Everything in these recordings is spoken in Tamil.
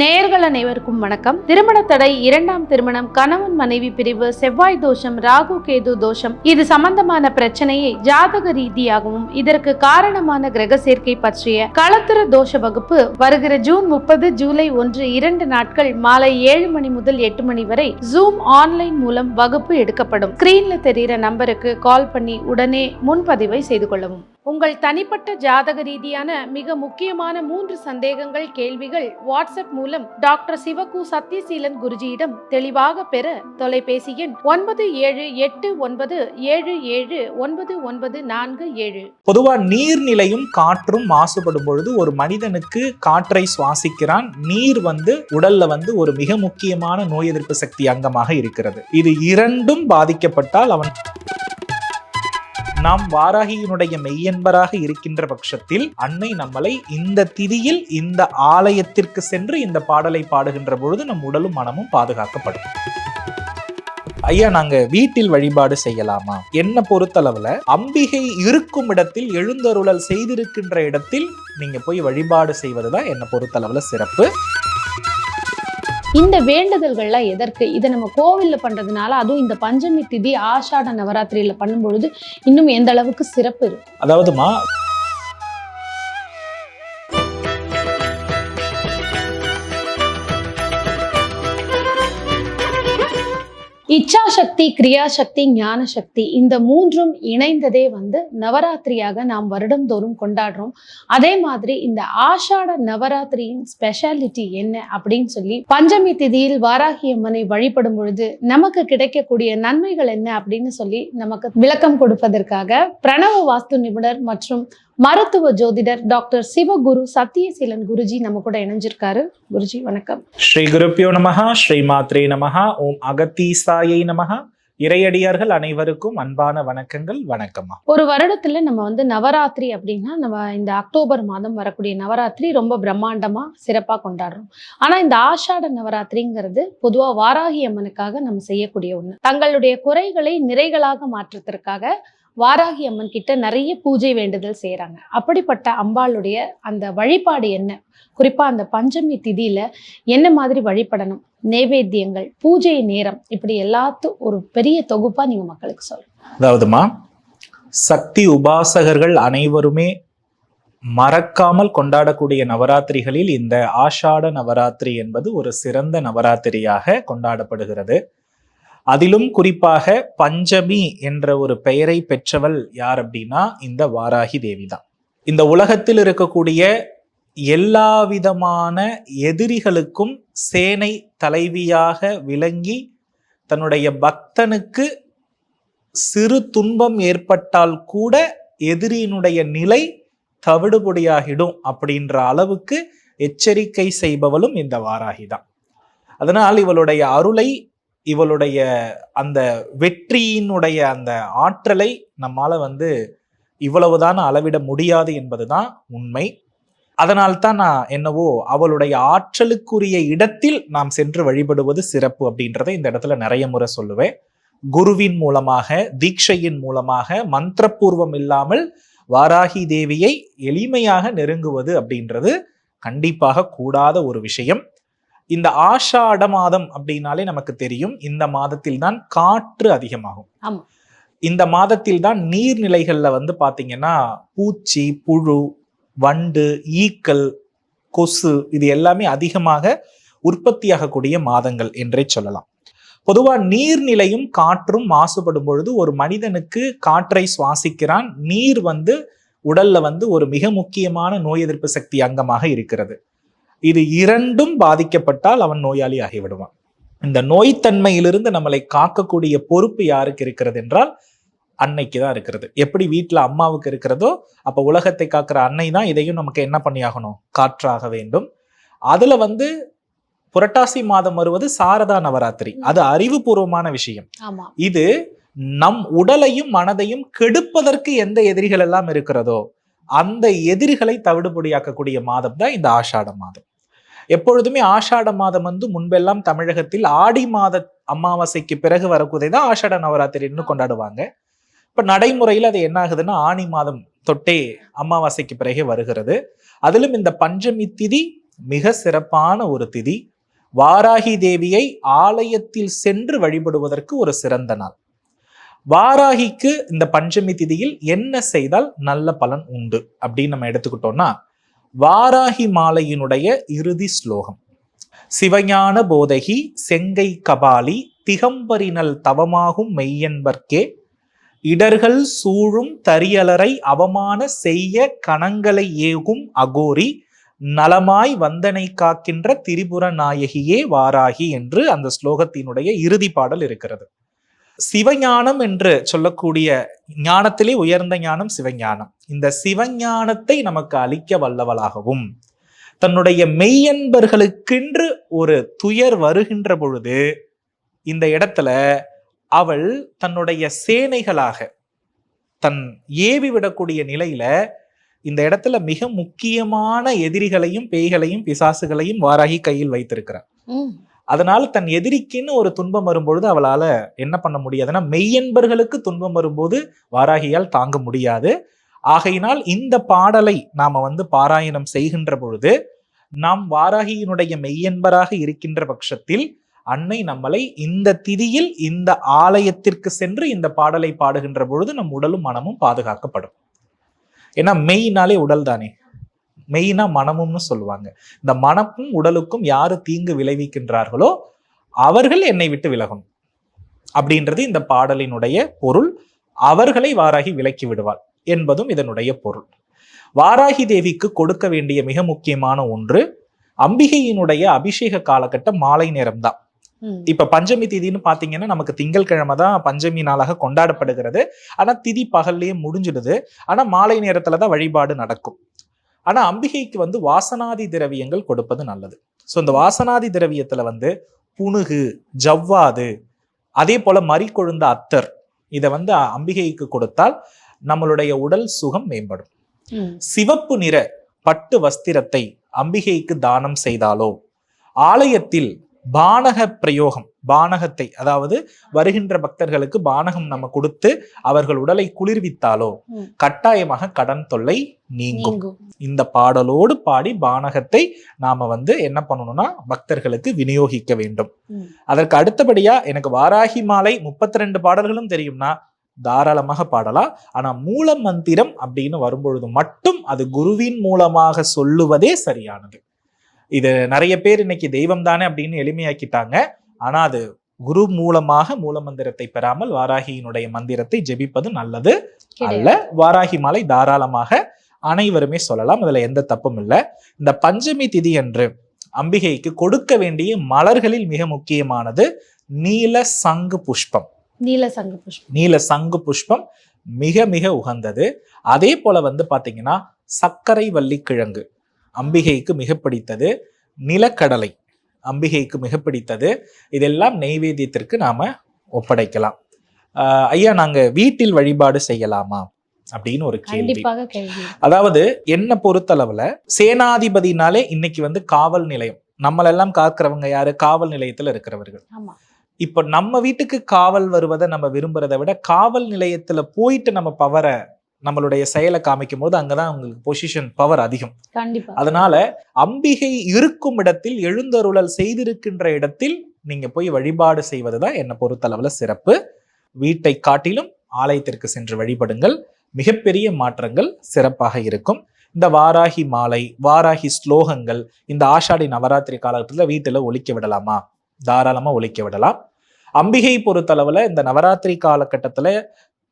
நேயர்கள் அனைவருக்கும் வணக்கம். திருமண தடை இரண்டாம் திருமணம் கணவன் மனைவி பிரிவு செவ்வாய் தோஷம் ராகு கேது தோஷம் இது சம்பந்தமான பிரச்சனையை ஜாதக ரீதியாகவும் இதற்கு காரணமான கிரக சேர்க்கை பற்றிய களத்திர தோஷ வகுப்பு வருகிற ஜூன் முப்பது ஜூலை ஒன்று இரண்டு நாட்கள் மாலை ஏழு மணி முதல் எட்டு மணி வரை ஜூம் ஆன்லைன் மூலம் வகுப்பு எடுக்கப்படும். ஸ்கிரீன்ல தெரிகிற நம்பருக்கு கால் பண்ணி உடனே முன்பதிவை செய்து கொள்ளவும். உங்கள் தனிப்பட்ட ஜாதக ரீதியான மிக முக்கியமான மூன்று சந்தேகங்கள் கேள்விகள் வாட்ஸ்அப் மூலம் டாக்டர் சிவகு சத்யசீலன் குருஜியிடம் தெளிவாக பெற தொலைபேசி எண் ஒன்பது ஏழு எட்டு ஒன்பது ஏழு ஏழு ஒன்பது ஒன்பது நான்கு ஏழு. பொதுவா நீர்நிலையும் காற்றும் மாசுபடும் பொழுது ஒரு மனிதனுக்கு காற்றை சுவாசிக்கிறான். நீர் வந்து உடல்ல வந்து ஒரு மிக முக்கியமான நோய் எதிர்ப்பு சக்தி அங்கமாக இருக்கிறது. இது இரண்டும் பாதிக்கப்பட்டால் அவன் நாம் வாராகியினுடைய மெய்யன்பராக இருக்கின்ற பட்சத்தில் அன்னை நம்மளை இந்த திதியில் இந்த ஆலயத்திற்கு சென்று இந்த பாடலை பாடுகின்ற பொழுது நம் உடலும் மனமும் பாதுகாக்கப்படும். ஐயா நாங்க வீட்டில் வழிபாடு செய்யலாமா? என்ன பொறுத்தளவுல அம்பிகை இருக்கும் இடத்தில் எழுந்தருளல் செய்திருக்கின்ற இடத்தில் நீங்க போய் வழிபாடு செய்வதுதான் என்ன பொறுத்தளவுல சிறப்பு. இந்த வேண்டுதல்கள்லாம் எதற்கு? இதை நம்ம கோவில்ல பண்றதுனால அதுவும் இந்த பஞ்சமி திதி ஆஷாட நவராத்திரியில பண்ணும்பொழுது இன்னும் எந்த அளவுக்கு சிறப்பு இருக்கு? அதாவதுமா இச்சாசக்தி கிரியாசக்தி ஞான சக்தி இந்த மூன்றும் இணைந்ததே வந்து நவராத்திரியாக நாம் வருடந்தோறும் கொண்டாடுறோம். அதே மாதிரி இந்த ஆஷாட நவராத்திரியின் ஸ்பெஷாலிட்டி என்ன அப்படின்னு சொல்லி பஞ்சமி திதியில் வாராகி அம்மனை வழிபடும் பொழுது நமக்கு கிடைக்கக்கூடிய நன்மைகள் என்ன அப்படின்னு சொல்லி நமக்கு விளக்கம் கொடுப்பதற்காக பிரணவ வாஸ்து நிபுணர் மற்றும் மருத்துவ ஜோதிடர் டாக்டர் சிவகுரு சத்தியசீலன் குருஜி நம்ம கூட இணைஞ்சிருக்காரு. குருஜி வணக்கம். ஸ்ரீ குருப்பியோ நமஹா ஸ்ரீ மாத்ரே நமஹா ஓம் அகத்தீசாயை நமஹா. இறையடியார்கள் அனைவருக்கும் அன்பான வணக்கங்கள் வணக்கமா ஒரு வருடத்துல நம்ம வந்து நவராத்திரி அப்படின்னா நம்ம இந்த அக்டோபர் மாதம் வரக்கூடிய நவராத்திரி ரொம்ப பிரம்மாண்டமா சிறப்பா கொண்டாடுறோம். ஆனா இந்த ஆஷாட நவராத்திரிங்கிறது பொதுவா வாராகி அம்மனுக்காக நம்ம செய்யக்கூடிய ஒண்ணு. தங்களுடைய குறைகளை நிறைகளாக மாற்றத்திற்காக வாராகி அம்மன் கிட்ட நிறைய பூஜை வேண்டுதல் செய்யறாங்க அப்படிப்பட்ட அம்பாளுடைய அந்த வழிபாடு என்ன? குறிப்பா அந்த பஞ்சமி திதியில என்ன மாதிரி வழிபடணும்? நைவேத்தியங்கள் பூஜை நேரம் இப்படி எல்லாத்தும் ஒரு பெரிய தொகுப்பா நீங்க மக்களுக்கு சொல்லுங்க. அதாவதுமா சக்தி உபாசகர்கள் அனைவருமே மறக்காமல் கொண்டாடக்கூடிய நவராத்திரிகளில் இந்த ஆஷாட நவராத்திரி என்பது ஒரு சிறந்த நவராத்திரியாக கொண்டாடப்படுகிறது. அதிலும் குறிப்பாக பஞ்சமி என்ற ஒரு பெயரை பெற்றவள் யார் அப்படின்னா இந்த வாராகி தேவி தான் இந்த உலகத்தில் இருக்கக்கூடிய எல்லா விதமான எதிரிகளுக்கும் சேனை தலைவியாக விளங்கி தன்னுடைய பக்தனுக்கு சிறு துன்பம் ஏற்பட்டால் கூட எதிரியினுடைய நிலை தவிடுபொடியாகிடும் அப்படின்ற அளவுக்கு எச்சரிக்கை செய்பவளும் இந்த வாராகி தான் அதனால் இவளுடைய அருளை இவளுடைய அந்த வெற்றியினுடைய அந்த ஆற்றலை நம்மால வந்து இவ்வளவுதான் அளவிட முடியாது என்பதுதான் உண்மை. அதனால்தான் நான் என்னவோ அவளுடைய ஆற்றலுக்குரிய இடத்தில் நாம் சென்று வழிபடுவது சிறப்பு அப்படின்றத இந்த இடத்துல நிறைய முறை சொல்லுவேன். குருவின் மூலமாக தீட்சையின் மூலமாக மந்திரபூர்வம் இல்லாமல் வாராகி தேவியை எளிமையாக நெருங்குவது அப்படின்றது கண்டிப்பாக கூடாத ஒரு விஷயம். இந்த ஆஷாட மாதம் அப்படின்னாலே நமக்கு தெரியும். இந்த மாதத்தில் தான் காற்று அதிகமாகும். இந்த மாதத்தில் தான் நீர்நிலைகள்ல வந்து பாத்தீங்கன்னா பூச்சி புழு வண்டு ஈக்கள் கொசு இது எல்லாமே அதிகமாக உற்பத்தியாகக்கூடிய மாதங்கள் என்றே சொல்லலாம். பொதுவாக நீர்நிலையும் காற்றும் மாசுபடும் பொழுது ஒரு மனிதனுக்கு காற்றை சுவாசிக்கிறான். நீர் வந்து உடல்ல வந்து ஒரு மிக முக்கியமான நோய் எதிர்ப்பு சக்தி அங்கமாக இருக்கிறது. இது இரண்டும் பாதிக்கப்பட்டால் அவன் நோயாளி ஆகிவிடுவான். இந்த நோய்த்தன்மையிலிருந்து நம்மளை காக்கக்கூடிய பொறுப்பு யாருக்கு இருக்கிறது என்றால் அன்னைக்கு தான் இருக்கிறது. எப்படி வீட்டுல அம்மாவுக்கு இருக்கிறதோ அப்ப உலகத்தை காக்கிற அன்னை தான் இதையும் நமக்கு என்ன பண்ணியாகணும்? காற்றாக வேண்டும். அதுல வந்து புரட்டாசி மாதம் வருவது சாரதா நவராத்திரி. அது அறிவுபூர்வமான விஷயம். இது நம் உடலையும் மனதையும் கெடுப்பதற்கு எந்த எதிரிகள் எல்லாம் இருக்கிறதோ அந்த எதிரிகளை தவிடுபொடியாக்கக்கூடிய மாதம் தான் இந்த ஆஷாட மாதம். எப்பொழுதுமே ஆஷாட மாதம் வந்து முன்பெல்லாம் தமிழகத்தில் ஆடி மாத அமாவாசைக்கு பிறகு வரக்கூடியதை தான் ஆஷாட நவராத்திரின்னு கொண்டாடுவாங்க. இப்போ நடைமுறையில் அது என்ன ஆகுதுன்னா ஆணி மாதம் தொட்டே அமாவாசைக்கு பிறகே வருகிறது. அதிலும் இந்த பஞ்சமி திதி மிக சிறப்பான ஒரு திதி. வாராகி தேவியை ஆலயத்தில் சென்று வழிபடுவதற்கு ஒரு சிறந்த நாள். வாராகிக்கு இந்த பஞ்சமி திதியில் என்ன செய்தால் நல்ல பலன் உண்டு அப்படின்னு நம்ம எடுத்துக்கிட்டோம்னா வாராகி மாலையினுடைய இறுதி ஸ்லோகம். சிவஞான போதகி செங்கை கபாலி திகம்பரினல் தவமாகும் மெய்யன்பர்க்கே இடர்கள் சூழும் தரியலரை அவமான செய்ய கணங்களை ஏகும் அகோரி நலமாய் வந்தனை காக்கின்ற திரிபுர நாயகியே வாராகி என்று அந்த ஸ்லோகத்தினுடைய இறுதி பாடல் இருக்கிறது. சிவஞானம் என்று சொல்லக்கூடிய ஞானத்திலே உயர்ந்த ஞானம் சிவஞானம். இந்த சிவஞானத்தை நமக்கு அளிக்க வல்லவளாகவும் தன்னுடைய மெய்யன்பர்களுக்கென்று ஒரு துயர் வருகின்ற பொழுது இந்த இடத்துல அவள் தன்னுடைய சேனைகளாக தன் ஏவி விடக்கூடிய நிலையில இந்த இடத்துல மிக முக்கியமான எதிரிகளையும் பேய்களையும் பிசாசுகளையும் வாராகி கையில் வைத்திருக்கிறார். அதனால தன் எதிரிக்குன்னு ஒரு துன்பம் வரும்பொழுது அவளால என்ன பண்ண முடியாதுன்னா மெய்யன்பர்களுக்கு துன்பம் வரும்போது வாராகியால் தாங்க முடியாது ஆகையினால் இந்த பாடலை நாம வந்து பாராயணம் செய்கின்ற பொழுது நாம் வாராகியினுடைய மெய்யன்பராக இருக்கின்ற பட்சத்தில் அன்னை நம்மளை இந்த திதியில் இந்த ஆலயத்திற்கு சென்று இந்த பாடலை பாடுகின்ற பொழுது நம் உடலும் மனமும் பாதுகாக்கப்படும். ஏன்னா மெய்னாலே உடல் தானே. மெய்னா மனமும்னு சொல்லுவாங்க. இந்த மனமும் உடலுக்கும் யாரு தீங்கு விளைவிக்கின்றார்களோ அவர்கள் என்னை விட்டு விலகணும். அப்படின்றது இந்த பாடலினுடைய பொருள். அவர்களை வாராகி விலக்கி விடுவாள் என்பதும் இதனுடைய பொருள். வாராகி தேவிக்கு கொடுக்க வேண்டிய மிக முக்கியமான ஒன்று அம்பிகையினுடைய அபிஷேக காலகட்டம் மாலை நேரம்தான். இப்ப பஞ்சமி திதின்னு பாத்தீங்கன்னா நமக்கு திங்கட்கிழமை தான் பஞ்சமி நாளாக கொண்டாடப்படுகிறது. ஆனா திதி பகல்லையே முடிஞ்சிடுது. ஆனா மாலை நேரத்துல தான் வழிபாடு நடக்கும். ஆனா அம்பிகைக்கு வந்து வாசனாதி திரவியங்கள் கொடுப்பது நல்லது. ஸோ இந்த வாசனாதி திரவியத்துல வந்து புனுகு ஜவ்வாது அதே போல மறிக்கொழுந்த அத்தர் இதை வந்து அம்பிகைக்கு கொடுத்தால் நம்மளுடைய உடல் சுகம் மேம்படும். சிவப்பு நிற பட்டு வஸ்திரத்தை அம்பிகைக்கு தானம் செய்தாலோ ஆலயத்தில் பானக பிரயோகம் பானகத்தை அதாவது வருகின்ற பக்தர்களுக்கு பானகம் நம்ம கொடுத்து அவர்கள் உடலை குளிர்வித்தாலோ. கட்டாயமாக கடன் தொல்லை நீங்கும். இந்த பாடலோடு பாடி பானகத்தை நாம வந்து என்ன பண்ணணும்னா பக்தர்களுக்கு விநியோகிக்க வேண்டும். அதற்கு அடுத்தபடியா எனக்கு வாராகி மாலை முப்பத்தி ரெண்டு பாடல்களும் தெரியும்னா தாராளமாக பாடலாம். ஆனா மூல மந்திரம் அப்படின்னு வரும்பொழுது மட்டும் அது குருவின் மூலமாக சொல்லுவதே சரியானது. இது நிறைய பேர் இன்னைக்கு தெய்வம் தானே அப்படின்னு எளிமையாக்கிட்டாங்க. ஆனா அது குரு மூலமாக மூல மந்திரத்தை பெறாமல் வாராகியினுடைய மந்திரத்தை ஜெபிப்பது நல்லது அல்ல. வாராகி மாலை தாராளமாக அனைவருமே சொல்லலாம். அதுல எந்த தப்பும் இல்லை. இந்த பஞ்சமி திதி அன்று அம்பிகைக்கு கொடுக்க வேண்டிய மலர்களில் மிக முக்கியமானது நீல சங்கு புஷ்பம். நீல சங்க புஷ்பம். நீல சங்கு புஷ்பம் மிக மிக உகந்தது. அதே போல வந்து பாத்தீங்கன்னா சர்க்கரை வள்ளி கிழங்கு அம்பிகைக்கு மிக பிடித்தது நிலக்கடலை அம்பிகைக்கு மிக பிடித்தது இதெல்லாம் நெய்வேத்தியத்திற்கு நாம ஒப்படைக்கலாம். ஐயா நாங்க வீட்டில் வழிபாடு செய்யலாமா? அப்படின்னு ஒரு கேள்வி. அதாவது என்ன பொறுத்தளவுல சேனாதிபதினாலே இன்னைக்கு வந்து காவல் நிலையம். நம்மளெல்லாம் காக்கிறவங்க யாரு? காவல் நிலையத்துல இருக்கிறவர்கள். இப்ப நம்ம வீட்டுக்கு காவல் வருவதை நம்ம விரும்புறதை விட காவல் நிலையத்துல போயிட்டு நம்ம பவரை நம்மளுடைய செயலை காமிக்கும் போது அங்கதான் உங்களுக்கு பொசிஷன் பவர் அதிகம். கண்டிப்பா. அதனால அம்பிகை இருக்கும் இடத்தில் எழுந்தருளல் செய்திருக்கின்ற இடத்தில் நீங்க போய் வழிபாடு செய்வதுதான் என்னை பொறுத்தளவுல சிறப்பு. வீட்டை காட்டிலும் ஆலயத்திற்கு சென்று வழிபடுங்கள். மிகப்பெரிய மாற்றங்கள் சிறப்பாக இருக்கும். இந்த வாராகி மாலை வாராகி ஸ்லோகங்கள் இந்த ஆஷாடி நவராத்திரி காலகட்டத்தில் வீட்டுல ஒலிக்க விடலாமா? தாராளமா ஒலிக்க விடலாம். அம்பிகை பொறுத்தளவுல இந்த நவராத்திரி காலகட்டத்துல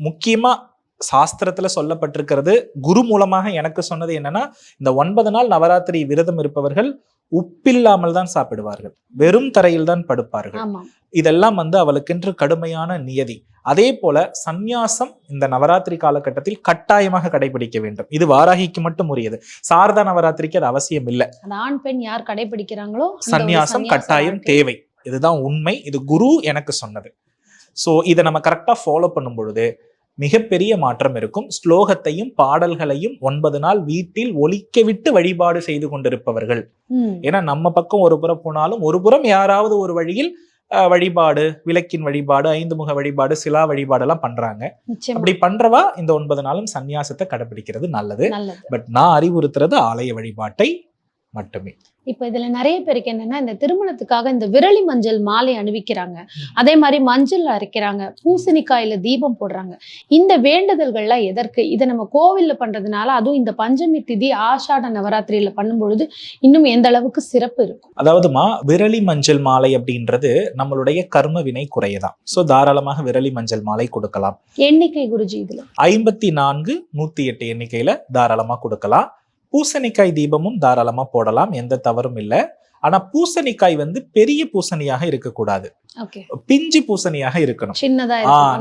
முக்கியமா சாஸ்திரத்துல சொல்லப்பட்டிருக்கிறது குரு மூலமாக எனக்கு சொன்னது என்னன்னா இந்த ஒன்பது நாள் நவராத்திரி விரதம் இருப்பவர்கள் உப்பில்லாமல் தான் சாப்பிடுவார்கள். வெறும் தரையில் தான் படுப்பார்கள். இதெல்லாம் வந்து அவளுக்கென்று கடுமையான நியதி. அதே போல சந்நியாசம் இந்த நவராத்திரி காலகட்டத்தில் கட்டாயமாக கடைபிடிக்க வேண்டும். இது வாராகிக்கு மட்டும் உரியது. சாரதா நவராத்திரிக்கு அது அவசியம் இல்லை. ஆண் பெண் யார் கடைபிடிக்கிறாங்களோ சந்நியாசம் சந்நியாச கட்டாயம். தேவை. இதுதான் உண்மை. இது குரு எனக்கு சொன்னது. சோ இதை நம்ம கரெக்டா ஃபாலோ பண்ணும் பொழுது மிகப்பெரிய மாற்றம் இருக்கும். ஸ்லோகத்தையும் பாடல்களையும் ஒன்பது நாள் வீட்டில் ஒலிக்க விட்டு வழிபாடு செய்து கொண்டிருப்பவர்கள். ஏன்னா நம்ம பக்கம் ஒரு புறம் போனாலும் ஒரு புறம் யாராவது ஒரு வழியில் வழிபாடு விளக்கின் வழிபாடு ஐந்து முக வழிபாடு சிலா வழிபாடெல்லாம் பண்றாங்க. நிச்சயமா. அப்படி பண்றவா இந்த ஒன்பது நாளும் சந்நியாசத்தை கடைபிடிக்கிறது நல்லது. பட் நான் அறிவுறுத்துறது ஆலய வழிபாட்டை மட்டுமே. இப்ப இதுல நிறைய பேருக்கு என்னன்னா இந்த திருமணத்துக்காக இந்த விரலி மஞ்சள் மாலை அணிவிக்கிறாங்க. அதே மாதிரி மஞ்சள் அரைக்கிறாங்க பூசணிக்காயில தீபம் போடுறாங்க. இந்த வேண்டுதல்கள்லாம் எதற்கு? இதை நம்ம கோவில்ல பண்றதுனால அதுவும் இந்த பஞ்சமி திதி ஆஷாட நவராத்திரியில பண்ணும்பொழுது இன்னும் எந்த அளவுக்கு சிறப்பு இருக்கும்? அதாவதுமா விரலி மஞ்சள் மாலை அப்படின்றது நம்மளுடைய கர்ம வினை குறையதான். ஸோ தாராளமாக விரலி மஞ்சள் மாலை கொடுக்கலாம். எண்ணிக்கை குருஜி இதுல. ஐம்பத்தி நான்கு நூத்தி எட்டு எண்ணிக்கையில தாராளமா கொடுக்கலாம். பூசணிக்காய் தீபமும் தாராளமா போடலாம் எந்த தவறும் இல்லை. ஆனா பூசணிக்காய் வந்து பெரிய பூசணியாக இருக்கக்கூடாது. பிஞ்சு பூசணியாக இருக்கணும்.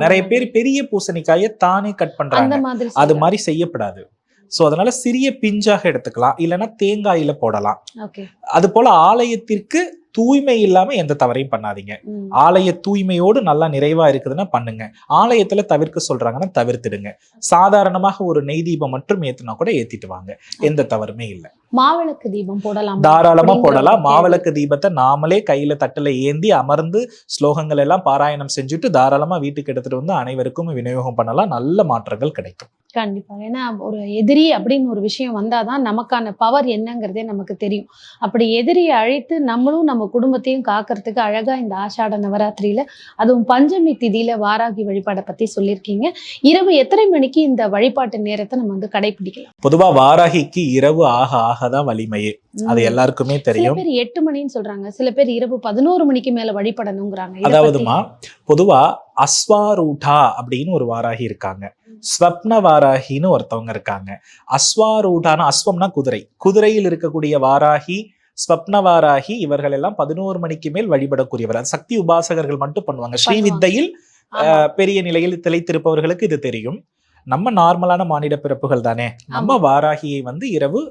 நிறைய பேர் பெரிய பூசணிக்காயை தானே கட் பண்றாங்க. அது மாதிரி செய்யப்படாது. சோ அதனால சிறிய பிஞ்சாக எடுத்துக்கலாம். இல்லைன்னா தேங்காயில போடலாம். அது போல ஆலயத்திற்கு தூய்மை இல்லாம எந்த தவறையும் பண்ணாதீங்க. ஆலய தூய்மையோடு நல்லா நிறைவா இருக்குதுன்னா பண்ணுங்க. ஆலயத்துல தவிர்க்க சொல்றாங்கன்னா தவிர்த்திடுங்க. சாதாரணமாக ஒரு நெய் தீபம் மட்டும் ஏத்துனா கூட ஏத்திட்டு வாங்க. எந்த தவறுமே இல்லை. மாவிளக்கு தீபம் போடலாம்? தாராளமா போடலாம். மாவிளக்கு தீபத்தை நாமளே கையில தட்டுல ஏந்தி அமர்ந்து ஸ்லோகங்கள் எல்லாம் பாராயணம் செஞ்சுட்டு தாராளமா வீட்டுக்கு எடுத்துட்டு வந்து அனைவருக்கும் விநியோகம் பண்ணலாம். நல்ல மாற்றங்கள் கிடைக்கும். கண்டிப்பா ஏன்னா ஒரு எதிரி அப்படின்னு ஒரு விஷயம் வந்தாதான் நமக்கான பவர் என்னங்கிறதே நமக்கு தெரியும். அப்படி எதிரியை அழைத்து நம்மளும் நம்ம குடும்பத்தையும் காக்கிறதுக்கு அழகா இந்த ஆஷாட நவராத்திரியில அதுவும் பஞ்சமி திதியில வாராகி வழிபாடை பத்தி சொல்லியிருக்கீங்க. இரவு எத்தனை மணிக்கு இந்த வழிபாட்டு நேரத்தை நம்ம வந்து கடைபிடிக்கலாம்? பொதுவா வாராகிக்கு இரவு ஆக ஆக தான் வலிமையே. அது. எல்லாருக்குமே சில தெரியும். பேர் எட்டு மணின்னு சொல்றாங்க. சில பேர் இரவு பதினோரு மணிக்கு மேல வழிபடணுங்கிறாங்க. அதாவதுமா பொதுவா அஸ்வாரூடா அப்படின்னு ஒரு வாராகி இருக்காங்க. ஸ்வப்ன வாராகின்னு ஒருத்தவங்க இருக்காங்க. அஸ்வாரூடான அஸ்வம்னா குதிரை. குதிரையில் இருக்கக்கூடிய வாராகி ஸ்வப்ன வாராகி இவர்கள் எல்லாம் பதினோரு மணிக்கு மேல் வழிபடக்கூடியவர். அது சக்தி உபாசகர்கள் மட்டும் பண்ணுவாங்க. ஸ்ரீவித்தையில் பெரிய நிலையில் திளைத்திருப்பவர்களுக்கு இது தெரியும். நம்ம நார்மலான மானிட பிறப்புகள் தானே. நம்ம வாராகியை வந்து இரவு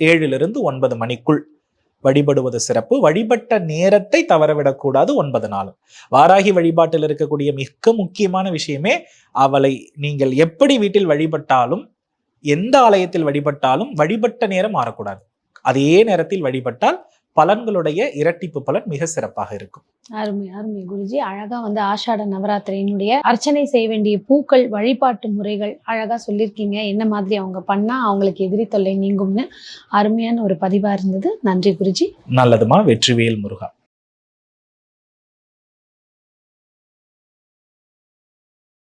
ஏழிலிருந்து ஒன்பது மணிக்குள் வழிபடுவது சிறப்பு. வழிபட்ட நேரத்தை தவறவிடக்கூடாது ஒன்பது நாளும் வாராகி வழிபாட்டில் இருக்கக்கூடிய மிக முக்கியமான விஷயமே அவளை நீங்கள் எப்படி வீட்டில் வழிபட்டாலும் எந்த ஆலயத்தில் வழிபட்டாலும் வழிபட்ட நேரம் மாறக்கூடாது. அதே நேரத்தில் வழிபட்டால் பலன்களுடைய இரட்டிப்பு பலன் மிக சிறப்பாக இருக்கும். அருமை அருமை. குருஜி அழகா வந்து ஆஷாட நவராத்திரியினுடைய அர்ச்சனை செய்ய வேண்டிய பூக்கள் வழிபாட்டு முறைகள் அழகா சொல்லியிருக்கீங்க. என்ன மாதிரி அவங்க பண்ணா அவங்களுக்கு எதிரி தொல்லை நீங்கும்னு அருமையான ஒரு பதிவா இருந்தது. நன்றி குருஜி. நல்லதுமா? வெற்றிவேல் முருகா.